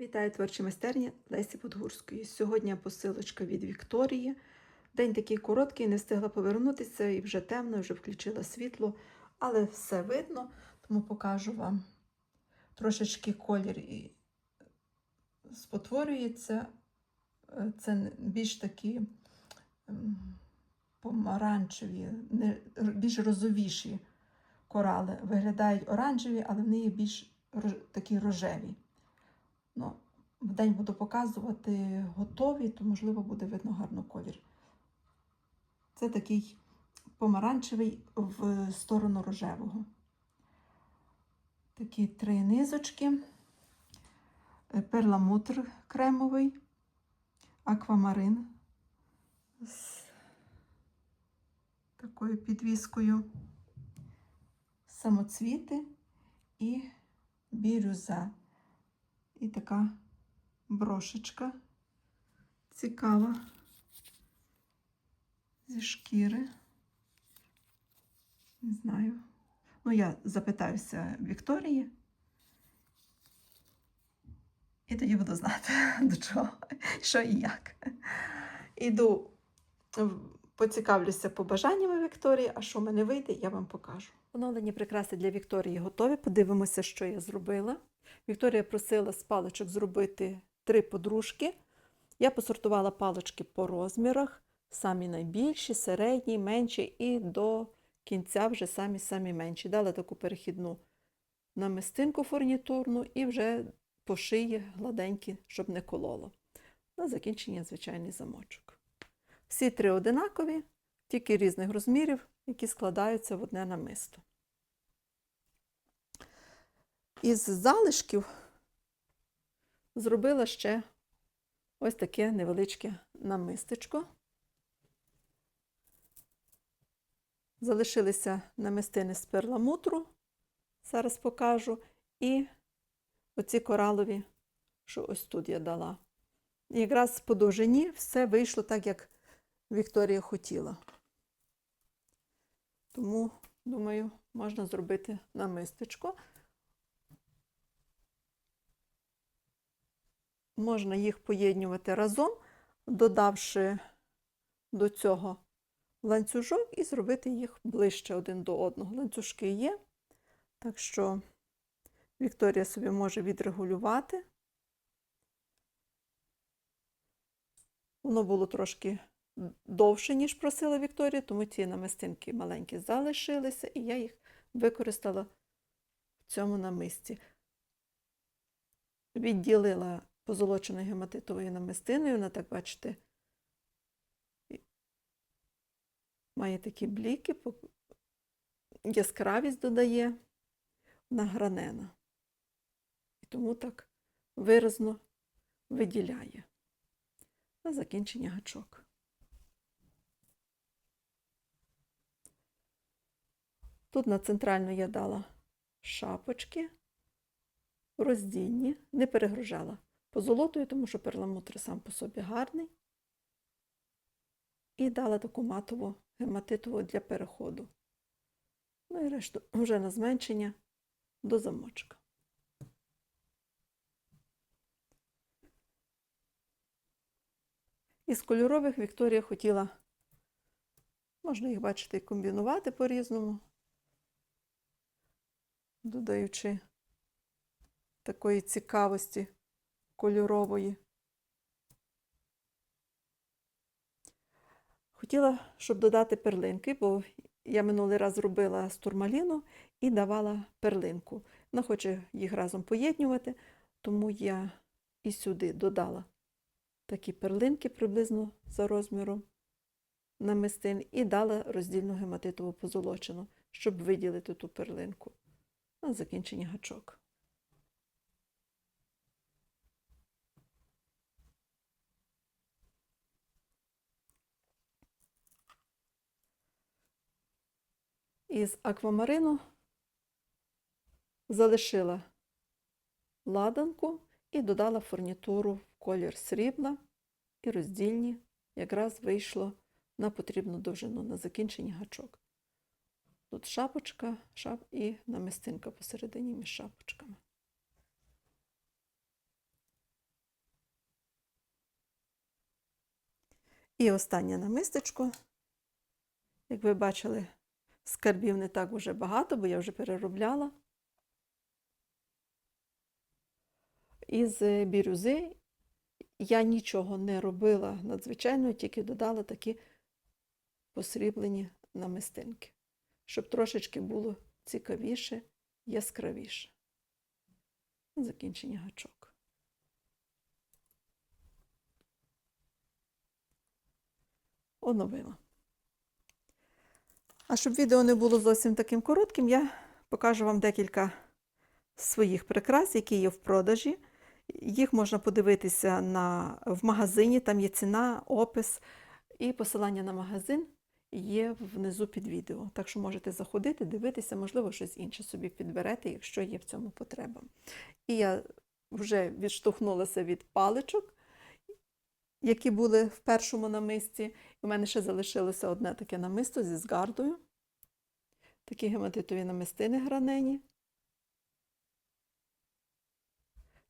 Вітаю творчі майстерні Лесі Подгурської. Сьогодні посилочка від Вікторії. День такий короткий, не встигла повернутися і вже темно, вже включила світло, але все видно, тому покажу вам трошечки колір і спотворюється. Е, Це більш такі помаранчеві, більш розовіші корали. Виглядають оранжеві, але вони є більш такі рожеві. Ну, в день буду показувати готові, то, можливо, буде видно гарно колір. Це такий помаранчевий в сторону рожевого. Такі три низочки, Е, перламутр кремовий, аквамарин з такою підвіскою, самоцвіти і бірюза. І така брошечка цікава зі шкіри. Не знаю. Ну, я запитаюся Вікторії. І тоді буду знати, до чого, що і як. Іду, поцікавлюся побажаннями Вікторії, а що мене вийде, я вам покажу. Оновлені прикраси для Вікторії готові. Подивимося, що я зробила. Вікторія просила з паличок зробити три подружки. Я посортувала палички по розмірах, самі найбільші, середні, менші і до кінця вже самі-самі менші. Дала таку перехідну намистинку фурнітурну і вже по шиї гладенькі, щоб не кололо. На закінчення звичайний замочок. Всі три одинакові, тільки різних розмірів, які складаються в одне намисто. Із залишків зробила ще ось таке невеличке намистечко. Залишилися намистини з перламутру, зараз покажу, і оці коралові, що ось тут я дала. І якраз по довжині все вийшло так, як Вікторія хотіла. Тому, думаю, можна зробити намистечко. Можна їх поєднувати разом, додавши до цього ланцюжок і зробити їх ближче один до одного. Ланцюжки є, так що Вікторія собі може відрегулювати. Воно було трошки довше, ніж просила Вікторія, тому ці намистинки маленькі залишилися, і я їх використала в цьому намисті. Відділила позолоченою гематитовою намистиною, вона, так бачите, має такі бліки, яскравість додає, вона гранена. І тому так виразно виділяє. На закінчення гачок. Тут на центральну я дала шапочки роздільні, не перегружала позолотою, тому що перламутр сам по собі гарний. І дала таку матову гематитову для переходу. Ну і решту вже на зменшення до замочка. Із кольорових Вікторія хотіла, можна їх бачити, комбінувати по-різному, додаючи такої цікавості кольорової. Хотіла, щоб додати перлинки, бо я минулий раз робила з турмаліну і давала перлинку. Вона хоче їх разом поєднювати, тому я і сюди додала такі перлинки приблизно за розміром намистин і дала роздільну гематитову позолочену, щоб виділити ту перлинку на закінчення гачок. Із аквамарину залишила ладанку і додала фурнітуру в колір срібла і роздільні. Якраз вийшло на потрібну довжину на закінчення гачок. Тут шапочка, шап і намистинка посередині між шапочками. І останнє намистечко. Як ви бачили, скарбів не так вже багато, бо я вже переробляла. Із е, бірюзи я нічого не робила надзвичайно, тільки додала такі посріблені намистинки щоб трошечки було цікавіше, яскравіше. Закінчення гачок. Оновила. А щоб відео не було зовсім таким коротким, я покажу вам декілька своїх прикрас, які є в продажі. Їх можна подивитися на, в магазині, там є ціна, опис і посилання на магазин є внизу під відео. Так що можете заходити, дивитися, можливо, щось інше собі підберете, якщо є в цьому потреба. І я вже відштовхнулася від паличок, які були в першому намисті. У мене ще залишилося одне таке намисто зі згардою. Такі гематитові намистини гранені.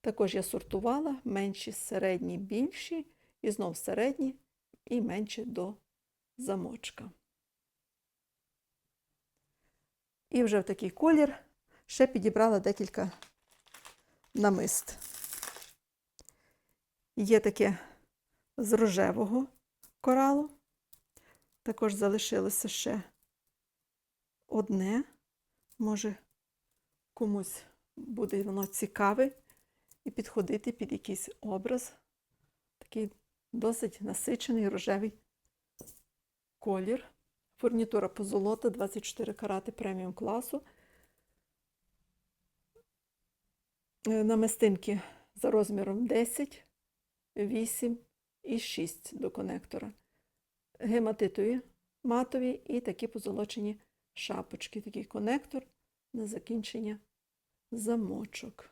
Також я сортувала менші, середні, більші, і знов середні і менші до замочка. І вже в такий колір ще підібрала декілька намист. Є таке з рожевого коралу. Також залишилося ще одне. Може, комусь буде воно цікаве і підходити під якийсь образ. Такий досить насичений рожевий колір. Фурнітура позолота 24 карати преміум класу. Е, Намистинки за розміром 10, 8 і 6 до конектора. Гематитові, матові і такі позолочені шапочки. Такий конектор на закінчення замочок.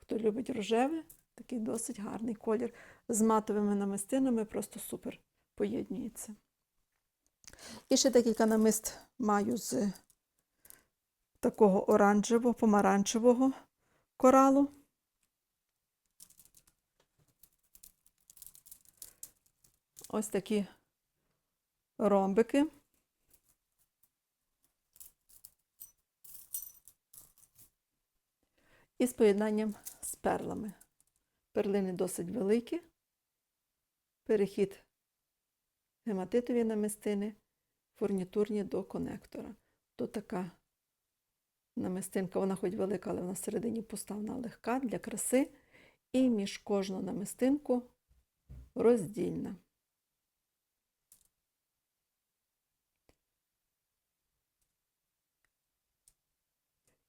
Хто любить рожеве, такий досить гарний колір. З матовими намистинами просто супер поєднюється. І ще декілька намист маю з такого оранжевого, помаранчевого коралу. Ось такі ромбики. І з поєднанням з перлами. Перлини досить великі. Перехід гематитові намистини, фурнітурні до конектора. То така намистинка, вона хоч велика, але вона всередині поставна легка для краси. І між кожну намистинку роздільна.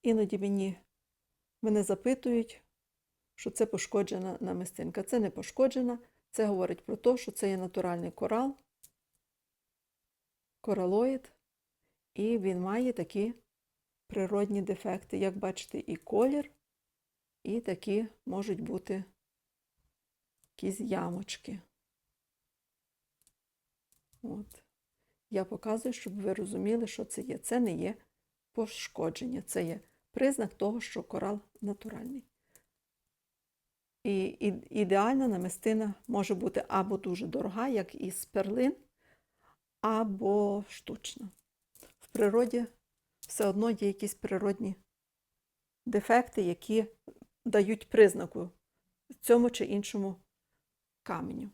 Іноді мені мене запитують, що це пошкоджена намистинка. Це не пошкоджена, це говорить про те, що це є натуральний корал, коралоїд, і він має такі природні дефекти. Як бачите, і колір, і такі можуть бути якісь ямочки. От. Я показую, щоб ви розуміли, що це є. Це не є пошкодження, це є признак того, що корал натуральний. І, ідеальна намистина може бути або дуже дорога, як із перлин, або штучна. В природі все одно є якісь природні дефекти, які дають признаку цьому чи іншому каменю.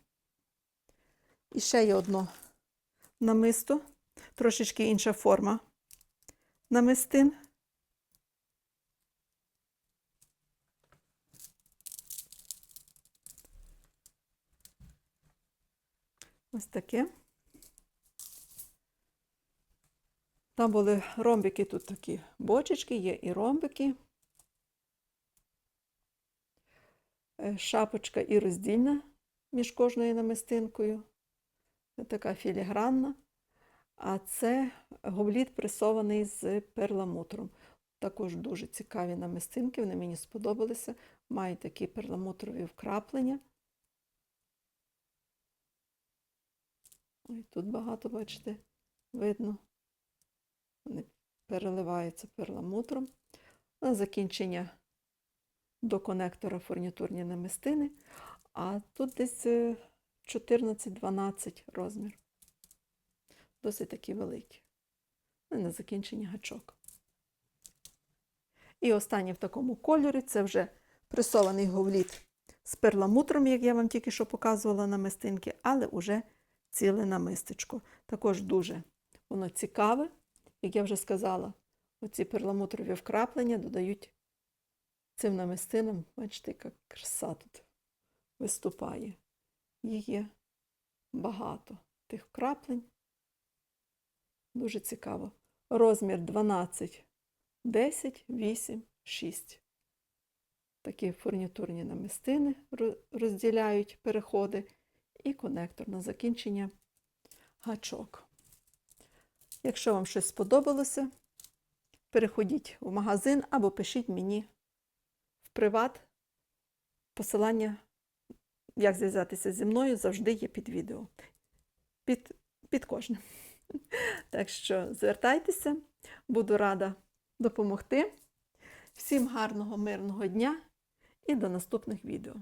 І ще є одно намисто, трошечки інша форма намистин. Ось таке. Там були ромбики, тут такі бочечки, є і ромбики. Е, Шапочка і роздільна між кожною намистинкою. Така філігранна. А це гобліт пресований з перламутром. Також дуже цікаві намистинки, вони мені сподобалися. Мають такі перламутрові вкраплення. Ой, тут багато, бачите, видно. Вони переливаються перламутром. На закінчення до конектора фурнітурні намистини. А тут десь е, 14-12 розмір. Досить такий великий. Ну, і на закінчення гачок. І останнє в такому кольорі це вже пресований говліт з перламутром, як я вам тільки що показувала на мистинки, але уже ціле намистечко. Також дуже воно цікаве, як я вже сказала, оці перламутрові вкраплення додають цим намистинам, бачите, яка краса тут виступає. Є багато тих вкраплень. Дуже цікаво. Розмір 12, 10, 8, 6. Такі фурнітурні намистини розділяють переходи і конектор на закінчення гачок. Якщо вам щось сподобалося, переходіть в магазин або пишіть мені в приват. Посилання, як зв'язатися зі мною, завжди є під відео. Під, під кожним. Так що звертайтеся, буду рада допомогти. Всім гарного, мирного дня і до наступних відео.